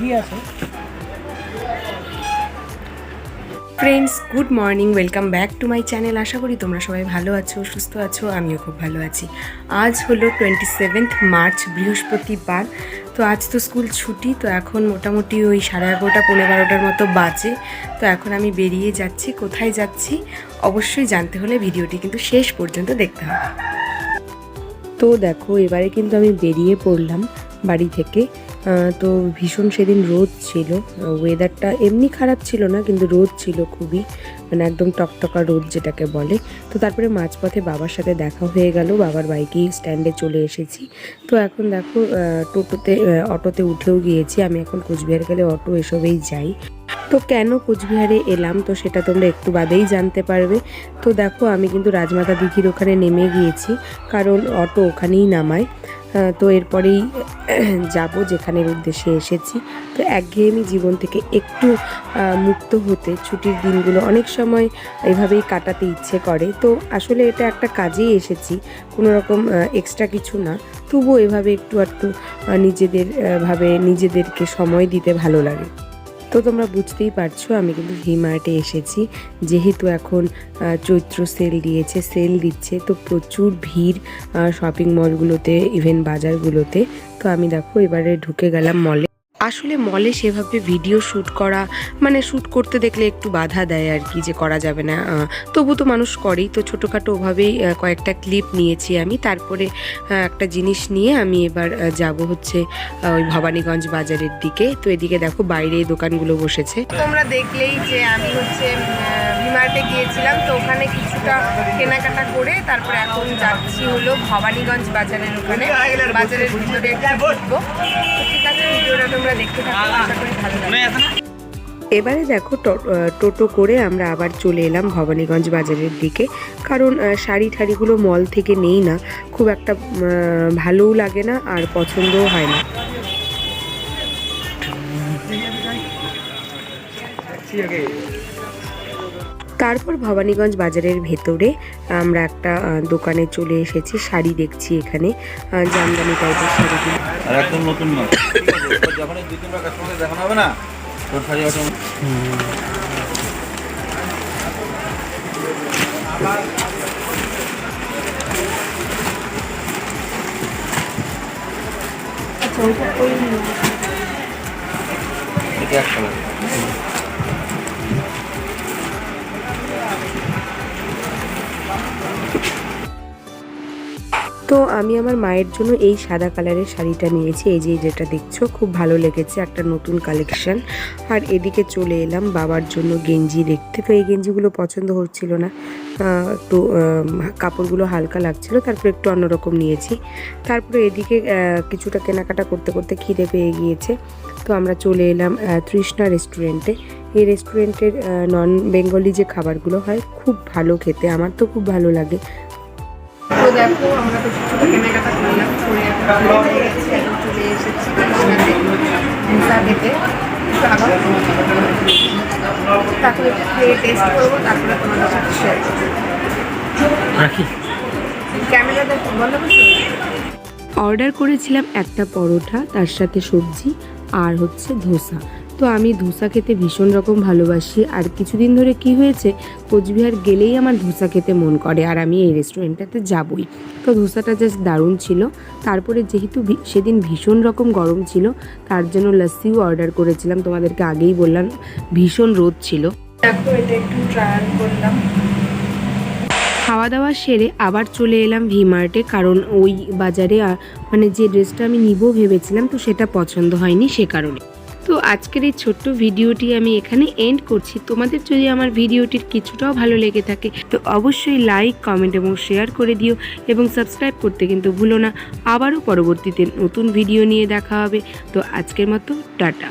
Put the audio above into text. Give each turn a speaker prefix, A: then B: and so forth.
A: দিদি আছে।
B: Friends good morning welcome back to my channel আশা করি তোমরা সবাই ভালো আছো, সুস্থ আছো, আমিও খুব ভালো আছি। আজ হলো টোয়েন্টি সেভেন্থ মার্চ বৃহস্পতিবার। তো আজ তো স্কুল ছুটি, তো এখন মোটামুটি ওই সাড়ে এগারোটা পনেরো বারোটার মতো বাজে। তো এখন আমি বেরিয়ে যাচ্ছি, কোথায় যাচ্ছি অবশ্যই জানতে হলে ভিডিওটি কিন্তু শেষ পর্যন্ত দেখতে হবে। তো দেখো, এবারে কিন্তু আমি বেরিয়ে পড়লাম। বাড়ি থেকে। তো ভীষণ সেদিন রোদ ছিল। ওয়েদারটা এমনি খারাপ ছিল না, কিন্তু রোদ ছিল খুবই। মানে একদম টকটকা রোদ যেটাকে বলে। তো তারপরে মাঝপথে বাবার সাথে দেখা হয়ে গেল। বাবার বাইকেই স্ট্যান্ডে চলে এসেছি। তো এখন দেখো টোটোতে অটোতে উঠেও গিয়েছি। আমি এখন কোচবিহার গেলে অটো এসবেই যাই। তো কেন কোচবিহারে এলাম? তো সেটা তোমরা একটু বাদেই জানতে পারবে। তো দেখো, আমি কিন্তু রাজমাতা দিঘির ওখানে নেমে গিয়েছি, কারণ অটো ওখানেই নামায়। তো এরপরেই যাব যেখানের উদ্দেশ্যে এসেছি। তো একঘেয়েমি জীবন থেকে একটু মুক্ত হতে ছুটির দিনগুলো অনেক সময় এভাবেই কাটাতে ইচ্ছে করে। তো আসলে এটা একটা কাজেই এসেছি, কোনো রকম এক্সট্রা কিছু না। তবুও এভাবে একটু একটু নিজেদের ভাবে নিজেদেরকে সময় দিতে ভালো লাগে। তো তোমরা বুঝতেই পারছ, আমি কিন্তু ভিমার্টে এসেছি। যেহেতু এখন চৈত্র সেল দিয়েছে সেল দিচ্ছে, তো প্রচুর ভিড় শপিং মলগুলোতে ইভেন বাজারগুলোতে। তো আমি দেখো, এবারে ঢুকে গেলাম মলে আসলে মলে সেভাবে ভিডিও শ্যুট করা মানে শ্যুট করতে দেখলে একটু বাধা দেয় আর কি যে করা যাবে না। তবু তো মানুষ করেই, তো ছোটোখাটো ওভাবেই কয়েকটা ক্লিপ নিয়েছি আমি। তারপরে একটা জিনিস নিয়ে আমি এবার যাব হচ্ছে ওই ভবানীগঞ্জ বাজারের দিকে। তো এদিকে দেখো বাইরে দোকানগুলো বসেছে। তোমরা দেখলেই যে আমি হচ্ছে ভিমার্টে গিয়েছিলাম, তো ওখানে কিছুটা কেনাকাটা করে তারপরে এখন যাচ্ছি হলো ভবানীগঞ্জ বাজারের ওখানে। বাজারের ভিতরে তো ঠিক আছে, ভিডিওটা দেখতে থাকো আশা করি ভালো লাগবে। এবারে দেখো টো- টোটো করে আমরা আবার চলে এলাম ভবানীগঞ্জ বাজারের দিকে। কারণ শাড়ি ঠাড়িগুলো মল থেকে নেই না। খুব একটা ভালোও লাগে না আর পছন্দও হয় না। তারপর ভবানীগঞ্জ বাজারের ভেতরে আমরা একটা দোকানে চলে এসেছি শাড়ি দেখছি এখানে জামদানি টাইপের শাড়িগুলো।
C: আর একদম নতুন মাল। যখন দুই তিনবার কাস্টমারকে দেখানো হবে না তোর শাড়ি অটো এটা এক
B: তো আমি আমার মায়ের জন্য এই সাদা কালারের শাড়িটা নিয়েছি। এই যে যেটা দেখছ, খুব ভালো লেগেছে, একটা নতুন কালেকশন আর এদিকে চলে এলাম বাবার জন্য গেঞ্জি দেখতে। তো এই গেঞ্জিগুলো পছন্দ হচ্ছিল না। একটু কাপড়গুলো হালকা লাগছিল, তারপর একটু অন্যরকম নিয়েছি। তারপরে এদিকে কিছুটা কেনাকাটা করতে করতে খিদে পেয়ে গিয়েছে। তো আমরা চলে এলাম তৃষ্ণা রেস্টুরেন্টে এই রেস্টুরেন্টের নন বেঙ্গলি যে খাবারগুলো হয়, খুব ভালো খেতে। আমার তো খুব ভালো লাগে। দেখো আমরা তো কিছুটা কেনাকাটা করলাম করে এখন চলে এসেছি আবার তারপরে খেয়ে টেস্ট করব তারপরে তোমাদের সাথে শেয়ার করব। ক্যামেরাটা বন্ধ অর্ডার করেছিলাম একটা পরোটা তার সাথে সবজি আর হচ্ছে ধোসা। তো আমি ধোসা খেতে ভীষণ রকম ভালোবাসি। আর কিছুদিন ধরে কি হয়েছে কোচবিহার গেলেই আমার ধোসা খেতে মন করে আর আমি এই রেস্টুরেন্টটাতে যাবই। তো ধোসাটা জাস্ট দারুণ ছিল। তারপরে যেহেতু সেদিন ভীষণ রকম গরম ছিল তার জন্য লস্যিও অর্ডার করেছিলাম। তোমাদেরকে আগেই বললাম ভীষণ রোদ ছিল। দেখো এটা একটু ট্রায়াল করলাম। খাওয়া দাওয়া সেরে আবার চলে এলাম ভিমার্টে কারণ ওই বাজারে মানে যে ড্রেসটা আমি নিব ভেবেছিলাম তো সেটা পছন্দ হয়নি সে কারণে। তো আজকের এই ছোট্ট ভিডিওটি আমি এখানে এন্ড করছি। তোমাদের যদি আমার ভিডিওটির কিছুটাও ভালো লেগে থাকে, তো অবশ্যই লাইক কমেন্ট এবং শেয়ার করে দিও এবং সাবস্ক্রাইব করতে কিন্তু ভুলো না। আবারও পরবর্তীতে নতুন ভিডিও নিয়ে দেখা হবে। তো আজকের মতো, টাটা।